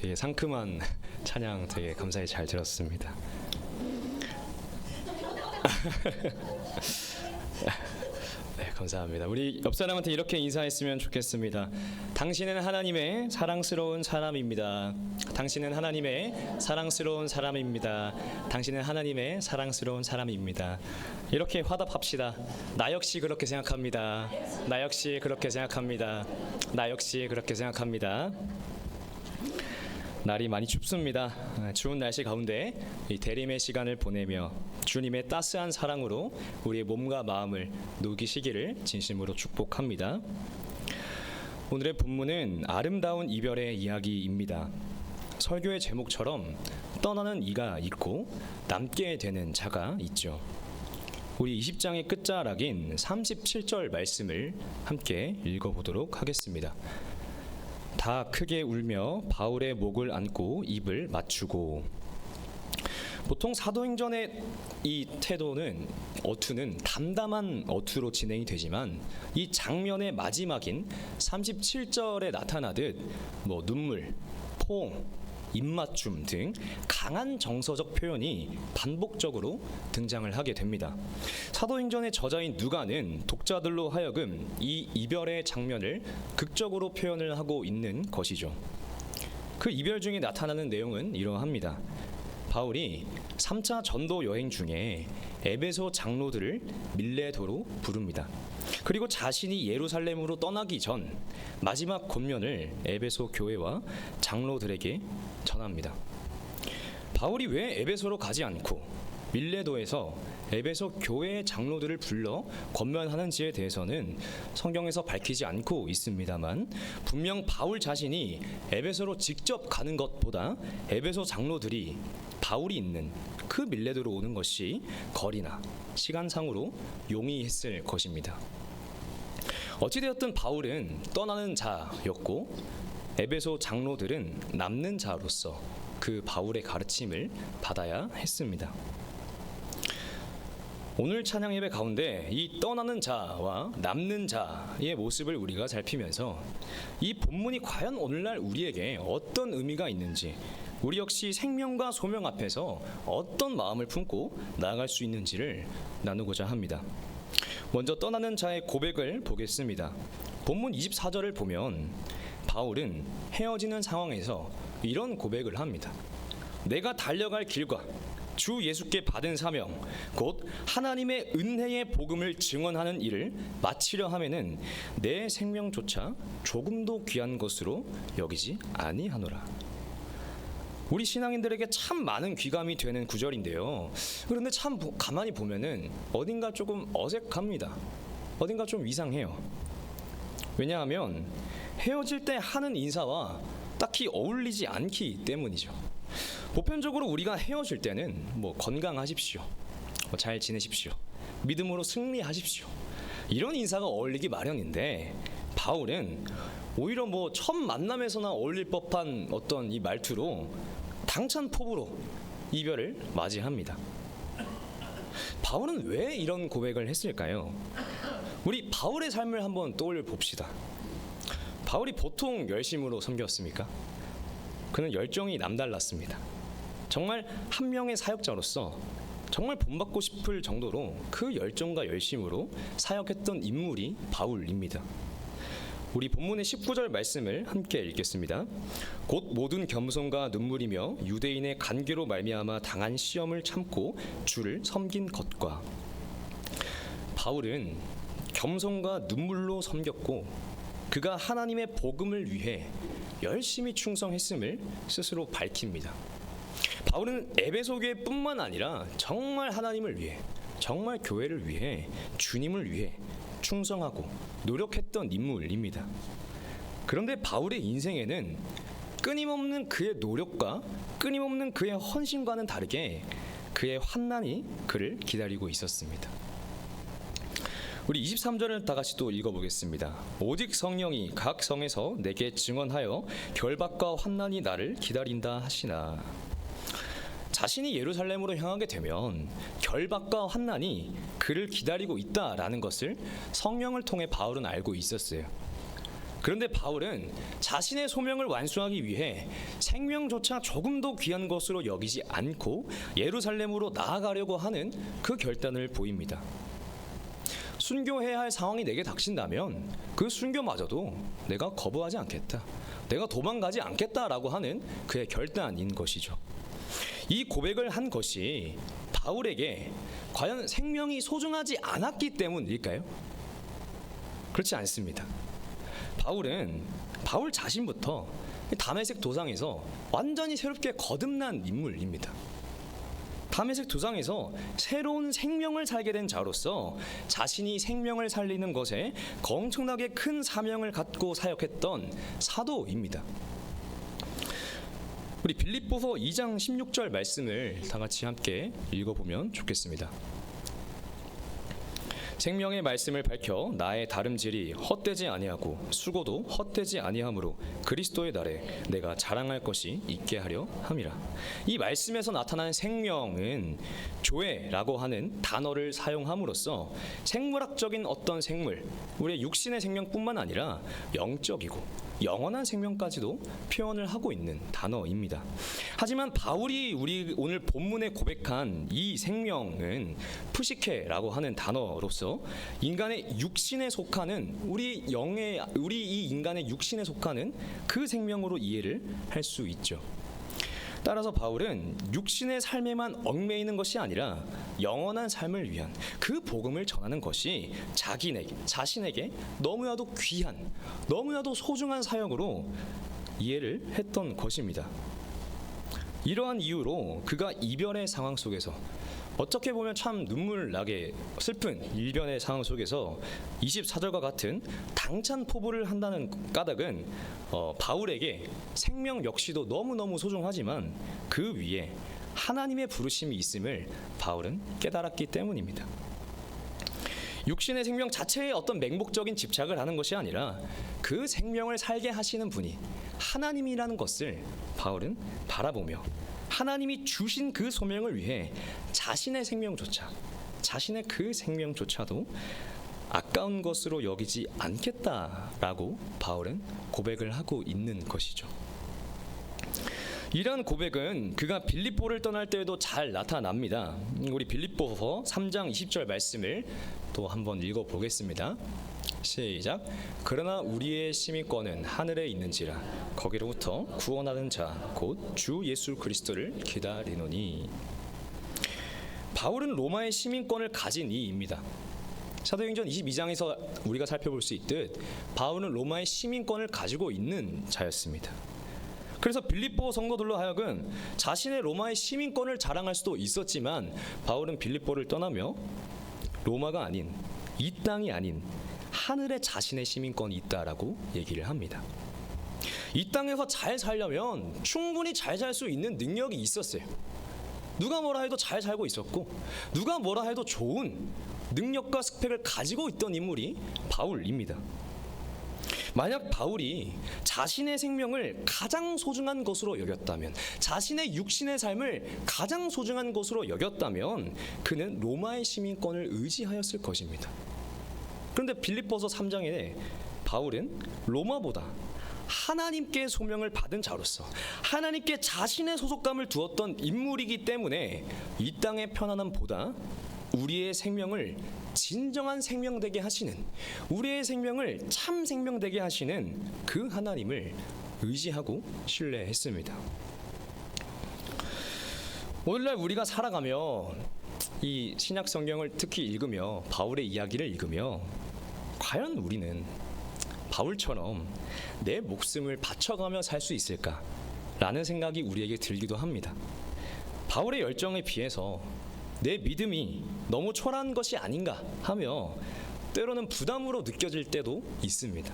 되게 상큼한 찬양 되게 감사히 잘 들었습니다. 네, 감사합니다. 우리 옆 사람한테 이렇게 인사했으면 좋겠습니다. 당신은 하나님의 사랑스러운 사람입니다. 당신은 하나님의 사랑스러운 사람입니다. 당신은 하나님의 사랑스러운 사람입니다. 이렇게 화답합시다. 나 역시 그렇게 생각합니다. 나 역시 그렇게 생각합니다. 나 역시 그렇게 생각합니다. 날이 많이 춥습니다. 아, 추운 날씨 가운데 이 대림의 시간을 보내며 주님의 따스한 사랑으로 우리의 몸과 마음을 녹이시기를 진심으로 축복합니다. 오늘의 본문은 아름다운 이별의 이야기입니다. 설교의 제목처럼 떠나는 이가 있고 남게 되는 자가 있죠. 우리 20장의 끝자락인 37절 말씀을 함께 읽어보도록 하겠습니다. 다 크게 울며 바울의 목을 안고 입을 맞추고. 보통 사도행전의 이 태도는 어투는 담담한 어투로 진행이 되지만 이 장면의 마지막인 37절에 나타나듯 뭐 눈물, 포옹, 입맞춤 등 강한 정서적 표현이 반복적으로 등장을 하게 됩니다. 사도행전의 저자인 누가는 독자들로 하여금 이 이별의 장면을 극적으로 표현을 하고 있는 것이죠. 그 이별 중에 나타나는 내용은 이러합니다. 바울이 3차 전도 여행 중에 에베소 장로들을 밀레도로 부릅니다. 그리고 자신이 예루살렘으로 떠나기 전 마지막 권면을 에베소 교회와 장로들에게 전합니다. 바울이 왜 에베소로 가지 않고 밀레도에서 에베소 교회의 장로들을 불러 권면하는지에 대해서는 성경에서 밝히지 않고 있습니다만 분명 바울 자신이 에베소로 직접 가는 것보다 에베소 장로들이 바울이 있는 그 밀레도로 오는 것이 거리나 시간상으로 용이했을 것입니다. 어찌되었든 바울은 떠나는 자였고 에베소 장로들은 남는 자로서 그 바울의 가르침을 받아야 했습니다. 오늘 찬양 예배 가운데 이 떠나는 자와 남는 자의 모습을 우리가 살피면서 이 본문이 과연 오늘날 우리에게 어떤 의미가 있는지 우리 역시 생명과 소명 앞에서 어떤 마음을 품고 나아갈 수 있는지를 나누고자 합니다. 먼저 떠나는 자의 고백을 보겠습니다. 본문 24절을 보면 바울은 헤어지는 상황에서 이런 고백을 합니다. 내가 달려갈 길과 주 예수께 받은 사명 곧 하나님의 은혜의 복음을 증언하는 일을 마치려 하면은 내 생명조차 조금도 귀한 것으로 여기지 아니하노라. 우리 신앙인들에게 참 많은 귀감이 되는 구절인데요. 그런데 참 보- 가만히 보면은 어딘가 조금 어색합니다. 어딘가 좀 이상해요. 왜냐하면 헤어질 때 하는 인사와 딱히 어울리지 않기 때문이죠. 보편적으로 우리가 헤어질 때는 뭐 건강하십시오. 뭐잘 지내십시오. 믿음으로 승리하십시오. 이런 인사가 어울리기 마련인데 바울은 오히려 뭐 첫 만남에서나 어울릴 법한 어떤 이 말투로 당찬 포부로 이별을 맞이합니다. 바울은 왜 이런 고백을 했을까요? 우리 바울의 삶을 한번 떠올려 봅시다. 바울이 보통 열심으로 섬겼습니까? 그는 열정이 남달랐습니다. 정말 한 명의 사역자로서 정말 본받고 싶을 정도로 그 열정과 열심으로 사역했던 인물이 바울입니다. 우리 본문의 19절 말씀을 함께 읽겠습니다. 곧 모든 겸손과 눈물이며 유대인의 간계로 말미암아 당한 시험을 참고 주를 섬긴 것과 바울은 겸손과 눈물로 섬겼고 그가 하나님의 복음을 위해 열심히 충성했음을 스스로 밝힙니다. 바울은 에베소 교회뿐만 아니라 정말 하나님을 위해 정말 교회를 위해 주님을 위해 충성하고 노력했던 인물입니다. 그런데 바울의 인생에는 끊임없는 그의 노력과 끊임없는 그의 헌신과는 다르게 그의 환난이 그를 기다리고 있었습니다. 우리 23절을 다 같이 또 읽어보겠습니다. 오직 성령이 각 성에서 내게 증언하여 결박과 환난이 나를 기다린다 하시나. 자신이 예루살렘으로 향하게 되면 결박과 환난이 그를 기다리고 있다라는 것을 성령을 통해 바울은 알고 있었어요. 그런데 바울은 자신의 소명을 완수하기 위해 생명조차 조금도 귀한 것으로 여기지 않고 예루살렘으로 나아가려고 하는 그 결단을 보입니다. 순교해야 할 상황이 내게 닥친다면 그 순교마저도 내가 거부하지 않겠다. 내가 도망가지 않겠다라고 하는 그의 결단인 것이죠. 이 고백을 한 것이 바울에게 과연 생명이 소중하지 않았기 때문일까요? 그렇지 않습니다. 바울은 바울 자신부터 담에색 도상에서 완전히 새롭게 거듭난 인물입니다. 담에색 도상에서 새로운 생명을 살게 된 자로서 자신이 생명을 살리는 것에 엄청나게 큰 사명을 갖고 사역했던 사도입니다. 우리 빌립보서 2장 16절 말씀을 다 같이 함께 읽어보면 좋겠습니다. 생명의 말씀을 밝혀 나의 다름질이 헛되지 아니하고 수고도 헛되지 아니하므로 그리스도의 날에 내가 자랑할 것이 있게 하려 함이라. 이 말씀에서 나타난 생명은 조회라고 하는 단어를 사용함으로써 생물학적인 어떤 생물, 우리의 육신의 생명뿐만 아니라 영적이고 영원한 생명까지도 표현을 하고 있는 단어입니다. 하지만 바울이 우리 오늘 본문에 고백한 이 생명은 푸시케라고 하는 단어로서 인간의 육신에 속하는 우리 영의 우리 이 인간의 육신에 속하는 그 생명으로 이해를 할 수 있죠. 따라서 바울은 육신의 삶에만 얽매이는 것이 아니라 영원한 삶을 위한 그 복음을 전하는 것이 자기에게 자신에게 너무나도 귀한 너무나도 소중한 사역으로 이해를 했던 것입니다. 이러한 이유로 그가 이별의 상황 속에서 어떻게 보면 참 눈물 나게 슬픈 일변의 상황 속에서 24절과 같은 당찬 포부를 한다는 까닭은 어, 바울에게 생명 역시도 너무너무 소중하지만 그 위에 하나님의 부르심이 있음을 바울은 깨달았기 때문입니다. 육신의 생명 자체에 어떤 맹목적인 집착을 하는 것이 아니라 그 생명을 살게 하시는 분이 하나님이라는 것을 바울은 바라보며 하나님이 주신 그 소명을 위해 자신의 생명조차 자신의 그 생명조차도 아까운 것으로 여기지 않겠다라고 바울은 고백을 하고 있는 것이죠. 이러한 고백은 그가 빌립보를 떠날 때에도 잘 나타납니다. 우리 빌립보서 3장 20절 말씀을 또 한번 읽어 보겠습니다. 시작. 그러나 우리의 시민권은 하늘에 있는지라 거기로부터 구원하는 자 곧 주 예수 그리스도를 기다리노니. 바울은 로마의 시민권을 가진 이입니다. 사도행전 22장에서 우리가 살펴볼 수 있듯 바울은 로마의 시민권을 가지고 있는 자였습니다. 그래서 빌립보 성도들로 하여금 자신의 로마의 시민권을 자랑할 수도 있었지만 바울은 빌립보를 떠나며 로마가 아닌 이 땅이 아닌 하늘에 자신의 시민권이 있다라고 얘기를 합니다. 이 땅에서 잘 살려면 충분히 잘 살 수 있는 능력이 있었어요. 누가 뭐라 해도 잘 살고 있었고 누가 뭐라 해도 좋은 능력과 스펙을 가지고 있던 인물이 바울입니다. 만약 바울이 자신의 생명을 가장 소중한 것으로 여겼다면, 자신의 육신의 삶을 가장 소중한 것으로 여겼다면, 그는 로마의 시민권을 의지하였을 것입니다. 그런데 빌립보서 3장에 바울은 로마보다 하나님께 소명을 받은 자로서 하나님께 자신의 소속감을 두었던 인물이기 때문에 이 땅의 편안함보다 우리의 생명을 진정한 생명 되게 하시는 우리의 생명을 참 생명 되게 하시는 그 하나님을 의지하고 신뢰했습니다. 오늘날 우리가 살아가며 이 신약 성경을 특히 읽으며 바울의 이야기를 읽으며 과연 우리는 바울처럼 내 목숨을 바쳐가며 살 수 있을까? 라는 생각이 우리에게 들기도 합니다. 바울의 열정에 비해서 내 믿음이 너무 초라한 것이 아닌가 하며 때로는 부담으로 느껴질 때도 있습니다.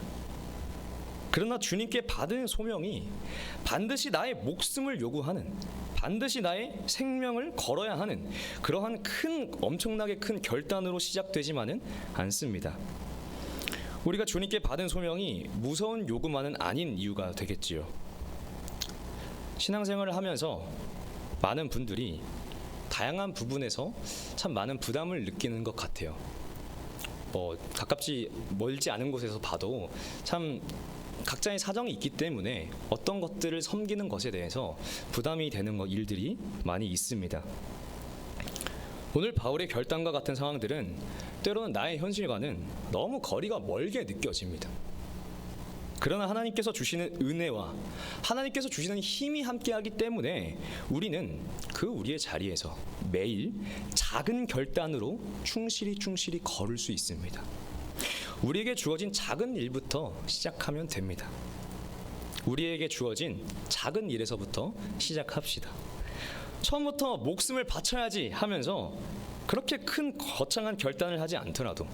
그러나 주님께 받은 소명이 반드시 나의 목숨을 요구하는 반드시 나의 생명을 걸어야 하는 그러한 큰 엄청나게 큰 결단으로 시작되지만은 않습니다. 우리가 주님께 받은 소명이 무서운 요구만은 아닌 이유가 되겠지요. 신앙생활을 하면서 많은 분들이 다양한 부분에서 참 많은 부담을 느끼는 것 같아요. 뭐 가깝지 멀지 않은 곳에서 봐도 참 각자의 사정이 있기 때문에 어떤 것들을 섬기는 것에 대해서 부담이 되는 것- 일들이 많이 있습니다. 오늘 바울의 결단과 같은 상황들은 때로는 나의 현실과는 너무 거리가 멀게 느껴집니다. 그러나 하나님께서 주시는 은혜와 하나님께서 주시는 힘이 함께하기 때문에 우리는 그 우리의 자리에서 매일 작은 결단으로 충실히 충실히 걸을 수 있습니다. 우리에게 주어진 작은 일부터 시작하면 됩니다. 우리에게 주어진 작은 일에서부터 시작합시다. 처음부터 목숨을 바쳐야지 하면서 그렇게 큰 거창한 결단을 하지 않더라도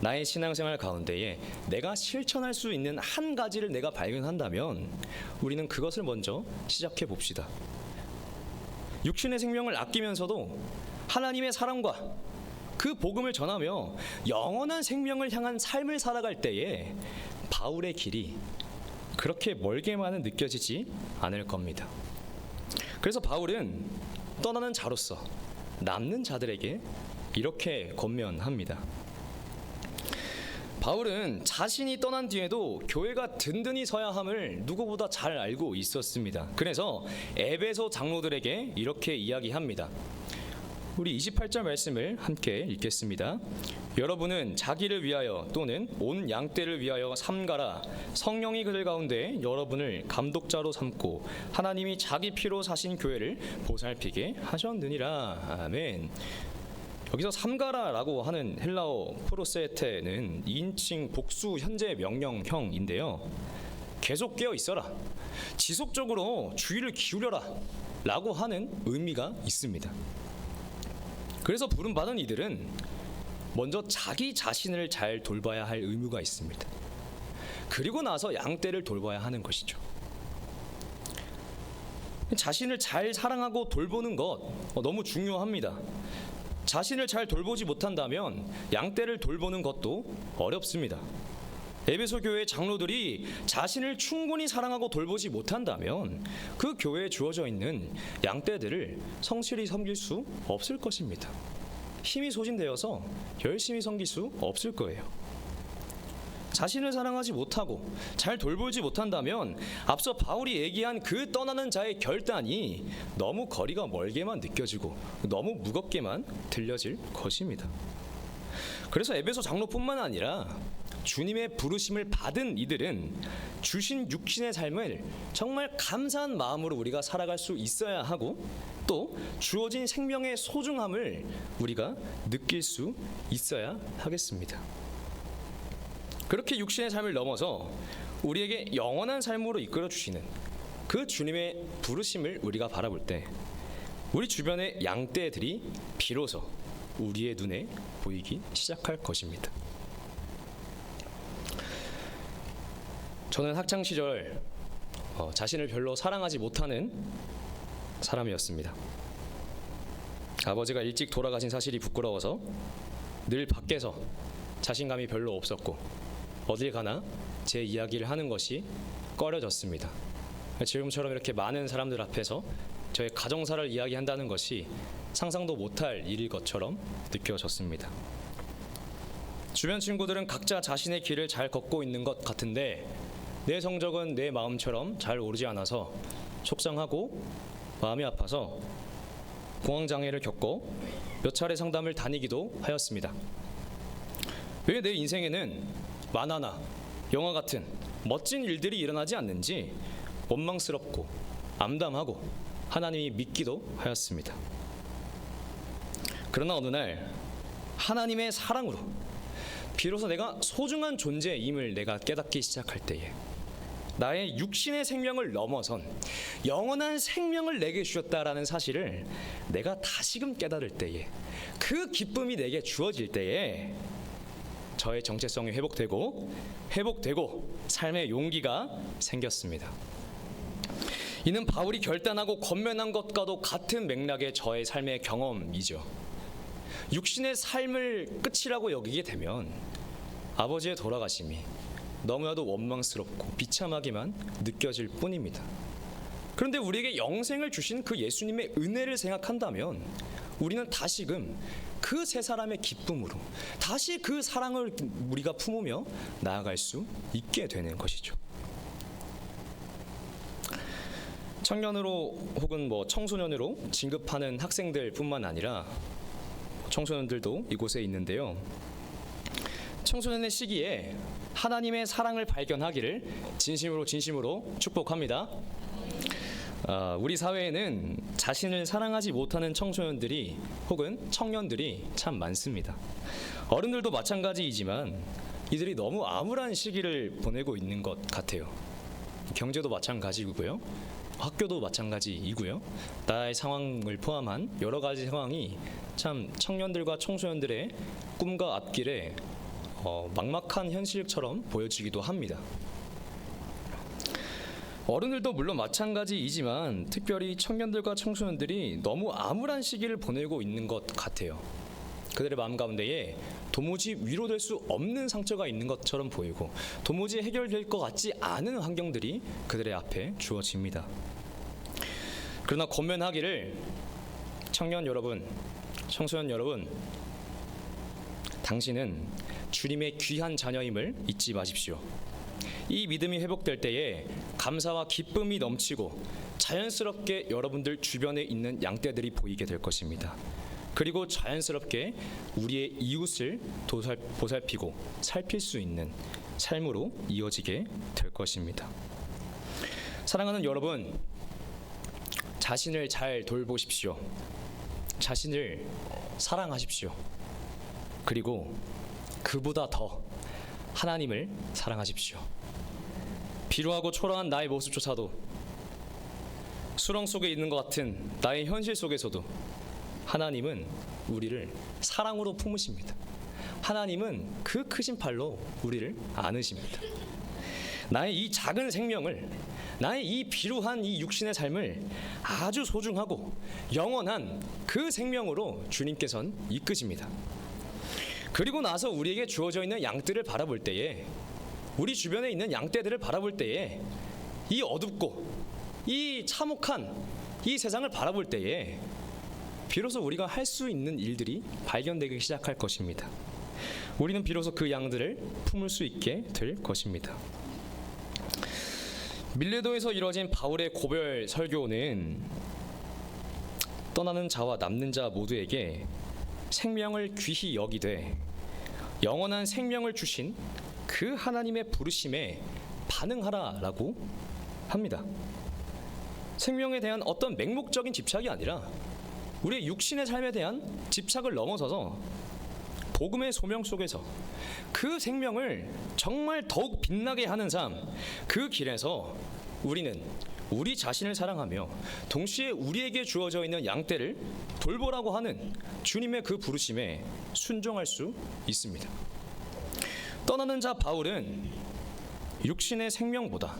나의 신앙생활 가운데에 내가 실천할 수 있는 한 가지를 내가 발견한다면 우리는 그것을 먼저 시작해 봅시다. 육신의 생명을 아끼면서도 하나님의 사랑과 그 복음을 전하며 영원한 생명을 향한 삶을 살아갈 때에 바울의 길이 그렇게 멀게만은 느껴지지 않을 겁니다. 그래서 바울은 떠나는 자로서 남는 자들에게 이렇게 권면합니다. 바울은 자신이 떠난 뒤에도 교회가 든든히 서야 함을 누구보다 잘 알고 있었습니다. 그래서 에베소 장로들에게 이렇게 이야기합니다. 우리 28절 말씀을 함께 읽겠습니다. 여러분은 자기를 위하여 또는 온 양떼를 위하여 삼가라 성령이 그들 가운데 여러분을 감독자로 삼고 하나님이 자기 피로 사신 교회를 보살피게 하셨느니라 아멘. 여기서 삼가라라고 하는 헬라어 프로세테는 2인칭 복수 현재 명령형인데요. 계속 깨어 있어라. 지속적으로 주의를 기울여라. 라고 하는 의미가 있습니다. 그래서 부름받은 이들은 먼저 자기 자신을 잘 돌봐야 할 의무가 있습니다. 그리고 나서 양떼를 돌봐야 하는 것이죠. 자신을 잘 사랑하고 돌보는 것 어, 너무 중요합니다. 자신을 잘 돌보지 못한다면 양떼를 돌보는 것도 어렵습니다. 에베소 교회 장로들이 자신을 충분히 사랑하고 돌보지 못한다면 그 교회에 주어져 있는 양떼들을 성실히 섬길 수 없을 것입니다. 힘이 소진되어서 열심히 섬길 수 없을 거예요. 자신을 사랑하지 못하고 잘 돌보지 못한다면 앞서 바울이 얘기한 그 떠나는 자의 결단이 너무 거리가 멀게만 느껴지고 너무 무겁게만 들려질 것입니다. 그래서 에베소 장로뿐만 아니라 주님의 부르심을 받은 이들은 주신 육신의 삶을 정말 감사한 마음으로 우리가 살아갈 수 있어야 하고 또 주어진 생명의 소중함을 우리가 느낄 수 있어야 하겠습니다. 그렇게 육신의 삶을 넘어서 우리에게 영원한 삶으로 이끌어 주시는 그 주님의 부르심을 우리가 바라볼 때 우리 주변의 양떼들이 비로소 우리의 눈에 보이기 시작할 것입니다. 저는 학창 시절 어, 자신을 별로 사랑하지 못하는 사람이었습니다. 아버지가 일찍 돌아가신 사실이 부끄러워서 늘 밖에서 자신감이 별로 없었고 어딜 가나 제 이야기를 하는 것이 꺼려졌습니다. 지금처럼 이렇게 많은 사람들 앞에서 저의 가정사를 이야기한다는 것이 상상도 못할 일일 것처럼 느껴졌습니다. 주변 친구들은 각자 자신의 길을 잘 걷고 있는 것 같은데 내 성적은 내 마음처럼 잘 오르지 않아서 속상하고 마음이 아파서 공황 장애를 겪고 몇 차례 상담을 다니기도 하였습니다. 왜 내 인생에는 만화나 영화 같은 멋진 일들이 일어나지 않는지 원망스럽고 암담하고 하나님이 믿기도 하였습니다. 그러나 어느 날 하나님의 사랑으로 비로소 내가 소중한 존재임을 내가 깨닫기 시작할 때에 나의 육신의 생명을 넘어선 영원한 생명을 내게 주셨다라는 사실을 내가 다시금 깨달을 때에 그 기쁨이 내게 주어질 때에 저의 정체성이 회복되고 회복되고 삶의 용기가 생겼습니다. 이는 바울이 결단하고 권면한 것과도 같은 맥락의 저의 삶의 경험이죠. 육신의 삶을 끝이라고 여기게 되면 아버지의 돌아가심이 너무나도 원망스럽고 비참하게만 느껴질 뿐입니다. 그런데 우리에게 영생을 주신 그 예수님의 은혜를 생각한다면 우리는 다시금 그 세 사람의 기쁨으로 다시 그 사랑을 우리가 품으며 나아갈 수 있게 되는 것이죠. 청년으로 혹은 뭐 청소년으로 진급하는 학생들뿐만 아니라 청소년들도 이곳에 있는데요. 청소년의 시기에 하나님의 사랑을 발견하기를 진심으로 진심으로 축복합니다. 아, 우리 사회에는 자신을 사랑하지 못하는 청소년들이 혹은 청년들이 참 많습니다. 어른들도 마찬가지이지만 이들이 너무 암울한 시기를 보내고 있는 것 같아요. 경제도 마찬가지고요. 학교도 마찬가지이고요. 나의 상황을 포함한 여러 가지 상황이 참 청년들과 청소년들의 꿈과 앞길에 어, 막막한 현실처럼 보여지기도 합니다. 어른들도 물론 마찬가지이지만 특별히 청년들과 청소년들이 너무 암울한 시기를 보내고 있는 것 같아요. 그들의 마음 가운데에 도무지 위로될 수 없는 상처가 있는 것처럼 보이고 도무지 해결될 것 같지 않은 환경들이 그들의 앞에 주어집니다. 그러나 권면하기를 청년 여러분, 청소년 여러분, 당신은 주님의 귀한 자녀임을 잊지 마십시오. 이 믿음이 회복될 때에 감사와 기쁨이 넘치고 자연스럽게 여러분들 주변에 있는 양떼들이 보이게 될 것입니다. 그리고 자연스럽게 우리의 이웃을 도살, 보살피고 살필 수 있는 삶으로 이어지게 될 것입니다. 사랑하는 여러분, 자신을 잘 돌보십시오. 자신을 사랑하십시오. 그리고 그보다 더 하나님을 사랑하십시오. 비루하고 초라한 나의 모습조차도 수렁 속에 있는 것 같은 나의 현실 속에서도 하나님은 우리를 사랑으로 품으십니다. 하나님은 그 크신 팔로 우리를 안으십니다. 나의 이 작은 생명을 나의 이 비루한 이 육신의 삶을 아주 소중하고 영원한 그 생명으로 주님께선 이끄십니다. 그리고 나서 우리에게 주어져 있는 양들을 바라볼 때에 우리 주변에 있는 양떼들을 바라볼 때에 이 어둡고 이 참혹한 이 세상을 바라볼 때에 비로소 우리가 할 수 있는 일들이 발견되기 시작할 것입니다. 우리는 비로소 그 양들을 품을 수 있게 될 것입니다. 밀레도에서 이뤄진 바울의 고별 설교는 떠나는 자와 남는 자 모두에게 생명을 귀히 여기되 영원한 생명을 주신 그 하나님의 부르심에 반응하라라고 합니다. 생명에 대한 어떤 맹목적인 집착이 아니라 우리의 육신의 삶에 대한 집착을 넘어서서 복음의 소명 속에서 그 생명을 정말 더욱 빛나게 하는 삶, 그 길에서 우리는 우리 자신을 사랑하며 동시에 우리에게 주어져 있는 양떼를 돌보라고 하는 주님의 그 부르심에 순종할 수 있습니다. 떠나는 자 바울은 육신의 생명보다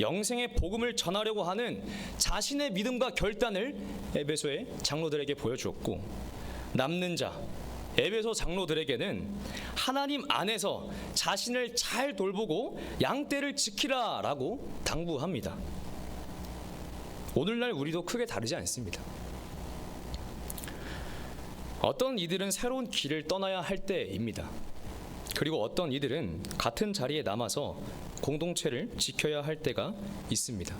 영생의 복음을 전하려고 하는 자신의 믿음과 결단을 에베소의 장로들에게 보여주었고 남는 자 에베소 장로들에게는 하나님 안에서 자신을 잘 돌보고 양떼를 지키라라고 당부합니다. 오늘날 우리도 크게 다르지 않습니다. 어떤 이들은 새로운 길을 떠나야 할 때입니다. 그리고 어떤 이들은 같은 자리에 남아서 공동체를 지켜야 할 때가 있습니다.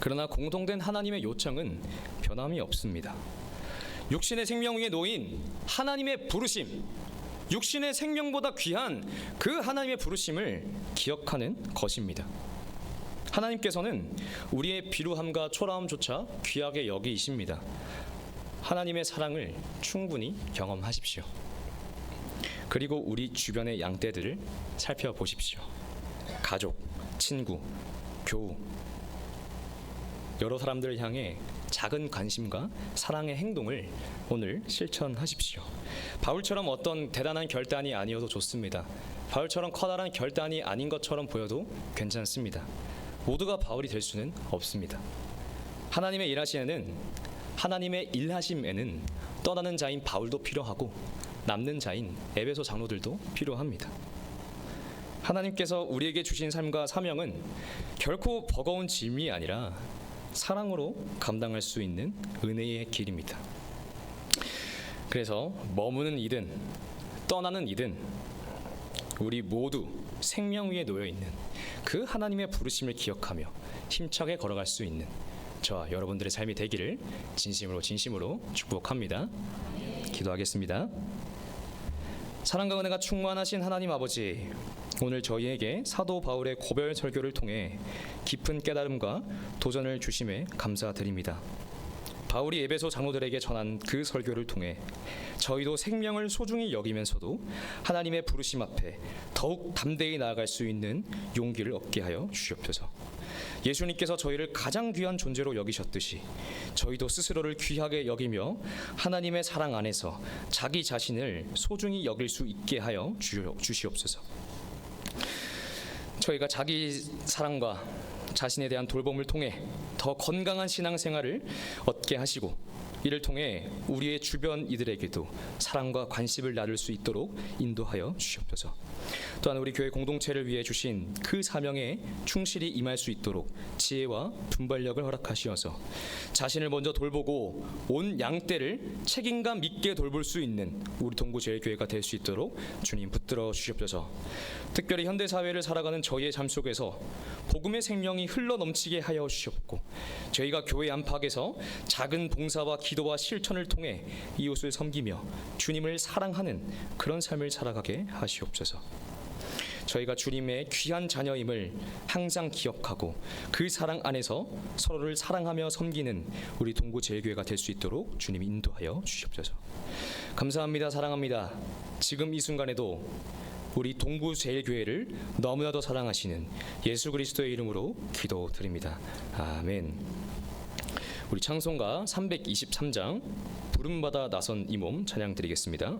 그러나 공통된 하나님의 요청은 변함이 없습니다. 육신의 생명 위에 놓인 하나님의 부르심, 육신의 생명보다 귀한 그 하나님의 부르심을 기억하는 것입니다. 하나님께서는 우리의 비루함과 초라함조차 귀하게 여기십니다. 하나님의 사랑을 충분히 경험하십시오. 그리고 우리 주변의 양떼들을 살펴보십시오. 가족, 친구, 교우, 여러 사람들을 향해 작은 관심과 사랑의 행동을 오늘 실천하십시오. 바울처럼 어떤 대단한 결단이 아니어도 좋습니다. 바울처럼 커다란 결단이 아닌 것처럼 보여도 괜찮습니다. 모두가 바울이 될 수는 없습니다. 하나님의 일하시에는 하나님의 일하심에는 떠나는 자인 바울도 필요하고 남는 자인 에베소 장로들도 필요합니다. 하나님께서 우리에게 주신 삶과 사명은 결코 버거운 짐이 아니라 사랑으로 감당할 수 있는 은혜의 길입니다. 그래서 머무는 이든 떠나는 이든 우리 모두 생명 위에 놓여 있는 그 하나님의 부르심을 기억하며 힘차게 걸어갈 수 있는 저와 여러분들의 삶이 되기를 진심으로 진심으로 축복합니다. 기도하겠습니다. 사랑과 은혜가 충만하신 하나님 아버지, 오늘 저희에게 사도 바울의 고별 설교를 통해 깊은 깨달음과 도전을 주심에 감사드립니다. 바울이 에베소 장로들에게 전한 그 설교를 통해 저희도 생명을 소중히 여기면서도 하나님의 부르심 앞에 더욱 담대히 나아갈 수 있는 용기를 얻게 하여 주시옵소서. 예수님께서 저희를 가장 귀한 존재로 여기셨듯이 저희도 스스로를 귀하게 여기며 하나님의 사랑 안에서 자기 자신을 소중히 여길 수 있게 하여 주- 주시옵소서. 저희가 자기 사랑과 자신에 대한 돌봄을 통해 더 건강한 신앙생활을 얻게 하시고 이를 통해 우리의 주변 이들에게도 사랑과 관심을 나눌 수 있도록 인도하여 주시옵소서. 또한 우리 교회 공동체를 위해 주신 그 사명에 충실히 임할 수 있도록 지혜와 분발력을 허락하시어서 자신을 먼저 돌보고 온 양떼를 책임감 있게 돌볼 수 있는 우리 동구제일교회가 될 수 있도록 주님 붙들어 주시옵소서. 특별히 현대 사회를 살아가는 저희의 삶 속에서 복음의 생명이 흘러 넘치게 하여 주시옵고 저희가 교회 안팎에서 작은 봉사와 기 도와 실천을 통해 이웃을 섬기며 주님을 사랑하는 그런 삶을 살아가게 하시옵소서. 저희가 주님의 귀한 자녀임을 항상 기억하고 그 사랑 안에서 서로를 사랑하며 섬기는 우리 동구 제일교회가 될 수 있도록 주님 인도하여 주시옵소서. 감사합니다. 사랑합니다. 지금 이 순간에도 우리 동부 제일교회를 너무나도 사랑하시는 예수 그리스도의 이름으로 기도드립니다. 아멘. 우리 찬송가 323장 부름받아 나선 이 몸 찬양 드리겠습니다.